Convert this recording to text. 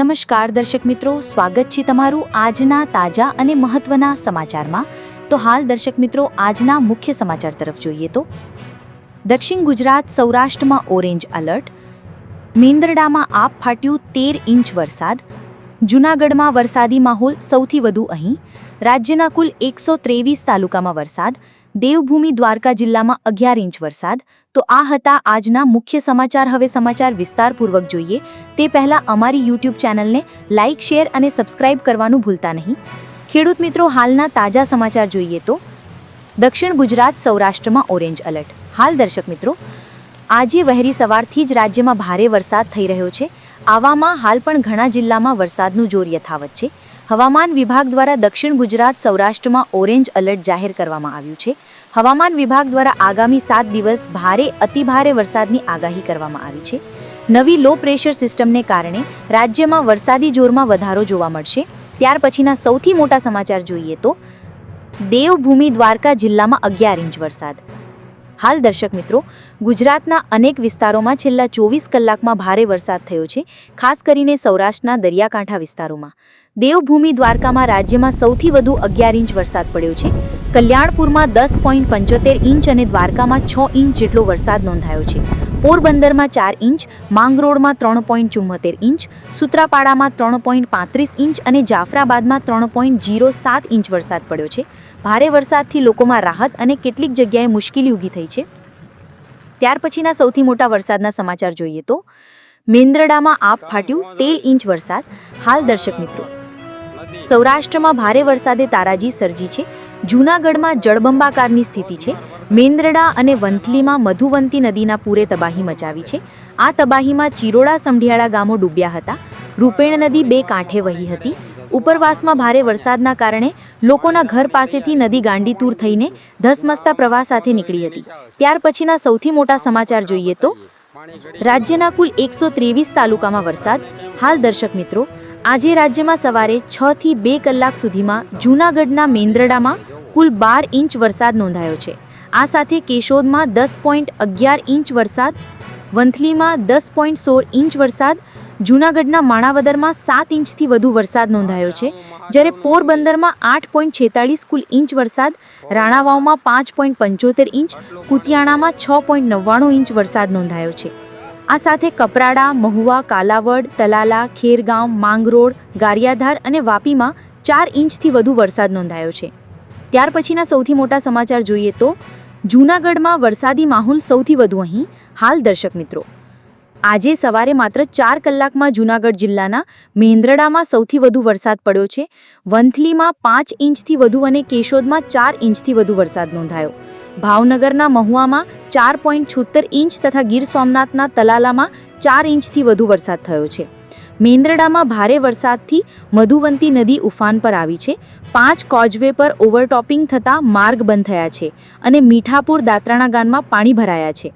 નમસ્કાર દર્શક મિત્રો, સ્વાગત છે તમારું આજના તાજા અને મહત્વના સમાચારમાં. તો હાલ દર્શક મિત્રો, આજના મુખ્ય સમાચાર તરફ જોઈએ તો. દક્ષિણ ગુજરાત સૌરાષ્ટ્રમાં ઓરેન્જ એલર્ટ મેંદરડામાં આપ ફાટ્યું તેર ઇંચ વરસાદ. જૂનાગઢમાં વરસાદી માહોલ સૌથી વધુ અહીં. રાજ્યના કુલ એકસો ત્રેવીસ તાલુકામાં વરસાદ. દેવભૂમિ દ્વારકા જિલ્લામાં અગિયાર ઇંચ વરસાદ. તો આ હતા આજના મુખ્ય સમાચાર. હવે સમાચાર વિસ્તારપૂર્વક જોઈએ. તે પહેલા અમારી યુટ્યુબ ચેનલને લાઇક શેર અને સબસ્ક્રાઇબ કરવાનું ભૂલતા નહીં. ખેડૂત મિત્રો, હાલના તાજા સમાચાર જોઈએ તો દક્ષિણ ગુજરાત સૌરાષ્ટ્રમાં ઓરેન્જ એલર્ટ. હાલ દર્શક મિત્રો, આજે વહેરી સવારથી જ રાજ્યમાં ભારે વરસાદ થઈ રહ્યો છે. આવામાં હાલ પણ ઘણા જિલ્લામાં વરસાદનું જોર યથાવત છે. હવામાન વિભાગ દ્વારા દક્ષિણ ગુજરાત, સૌરાષ્ટ્રમાં ઓરેન્જ એલર્ટ જાહેર કરવામાં આવ્યું છે. હવામાન વિભાગ દ્વારા આગામી સાત દિવસ ભારે, અતિભારે વરસાદની આગાહી કરવામાં આવી છે. નવી લો પ્રેશર સિસ્ટમને કારણે રાજ્યમાં વરસાદી જોરમાં વધારો જોવા મળશે. ત્યાર પછીના સૌથી મોટા સમાચાર જોઈએ તો દેવભૂમિ દ્વારકા જિલ્લામાં અગિયાર ઇંચ વરસાદ. હાલ દર્શક મિત્રો, ગુજરાતના અનેક વિસ્તારોમાં છેલ્લા ચોવીસ કલાકમાં ભારે વરસાદ થયો છે, ખાસ કરીને સૌરાષ્ટ્રના દરિયાકાંઠા વિસ્તારોમાં. દેવભૂમિ દ્વારકામાં રાજ્યમાં સૌથી વધુ અગિયાર ઇંચ વરસાદ પડ્યો છે. કલ્યાણપુરમાં દસ પોઈન્ટ પંચોતેર ઇંચ અને દ્વારકામાં છ ઇંચ જેટલો વરસાદ નોંધાયો છે. પોરબંદરમાં ચાર ઇંચ, માંગરોળમાં ત્રણ પોઈન્ટ ચુમ્મોતેર ઇંચ, સુત્રાપાડામાં ત્રણ પોઈન્ટ પાંત્રીસ ઇંચ અને જાફરાબાદમાં ત્રણ પોઈન્ટ જીરો સાત ઇંચ વરસાદ પડ્યો છે. ભારે વરસાદથી લોકોમાં રાહત અને કેટલીક જગ્યાએ મુશ્કેલી ઊભી થઈ છે. ત્યાર પછીના સૌથી મોટા વરસાદના સમાચાર જોઈએ તો, મેંદરડામાં આપ ફાટ્યું તેર ઇંચ વરસાદ. હાલ દર્શક મિત્રો, સૌરાષ્ટ્રમાં ભારે વરસાદે તારાજી સર્જી છે. જૂનાગઢમાં જળબંબાકારની સ્થિતિ છે. મેંદરડા અને વંથલીમાં મધુવંતી નદીના પૂરે તબાહી મચાવી છે. આ તબાહીમાં ચિરોડા સમઢિયાળા ગામો ડૂબ્યા હતા. રૂપેણ નદી બે કાંઠે વહી હતી. ઉપરવાસમાં ભારે વરસાદના કારણે લોકોના ઘર પાસેથી નદી ગાંડીતૂર થઈને ધસમસતા પ્રવાહ સાથે નીકળી હતી. ત્યાર પછીના સૌથી મોટા સમાચાર જોઈએ તો રાજ્યના કુલ એકસો ત્રેવીસ તાલુકામાં વરસાદ. હાલ દર્શક મિત્રો આજે રાજ્યમાં સવારે છ થી બે કલાક સુધીમાં જૂનાગઢના મેંદરડામાં કુલ બાર ઇંચ વરસાદ નોંધાયો છે. આ સાથે કેશોદમાં દસ પોઈન્ટ અગિયાર ઇંચ વરસાદ, વંથલીમાં દસ પોઈન્ટ સોળ ઇંચ વરસાદ, જૂનાગઢના માણાવદરમાં સાત ઇંચથી વધુ વરસાદ નોંધાયો છે, જ્યારે પોરબંદરમાં આઠ પોઈન્ટ છેતાળીસ કુલ ઇંચ વરસાદ, રાણાવાવમાં પાંચ પોઈન્ટ પંચોતેર ઇંચ, કુતિયાણામાં છ પોઈન્ટ નવ્વાણું ઇંચ વરસાદ નોંધાયો છે. આ સાથે કપરાડા, મહુવા, કાલાવડ, તલાલા ખેરગાંવ માંગરોળ, ગારિયાધાર અને વાપીમાં ચાર ઇંચથી વધુ વરસાદ નોંધાયો છે. ત્યાર પછીના સૌથી મોટા સમાચાર જોઈએ તો, જૂનાગઢમાં વરસાદી માહોલ સૌથી વધુ અહીં, હાલ દર્શક મિત્રો. આજે સવારે માત્ર ચાર કલાકમાં જૂનાગઢ જિલ્લાના મેંદ્રડામાં સૌથી વધુ વરસાદ પડ્યો છે. વંથલીમાં પાંચ ઇંચથી વધુ અને કેશોદમાં ચાર ઇંચથી વધુ વરસાદ નોંધાયો. ભાવનગરના મહુવામાં ચાર પોઈન્ટ છોતેર ઇંચ તથા ગીર સોમનાથના તલાલામાં ચાર ઇંચથી વધુ વરસાદ થયો છે. મેંદરડામાં ભારે વરસાદથી મધુવંતી નદી ઉફાન પર આવી છે. પાંચ કોજવે પર ઓવરટોપિંગ થતાં માર્ગ બંધ થયા છે અને મીઠાપુર દાત્રાણા ગામમાં પાણી ભરાયા છે.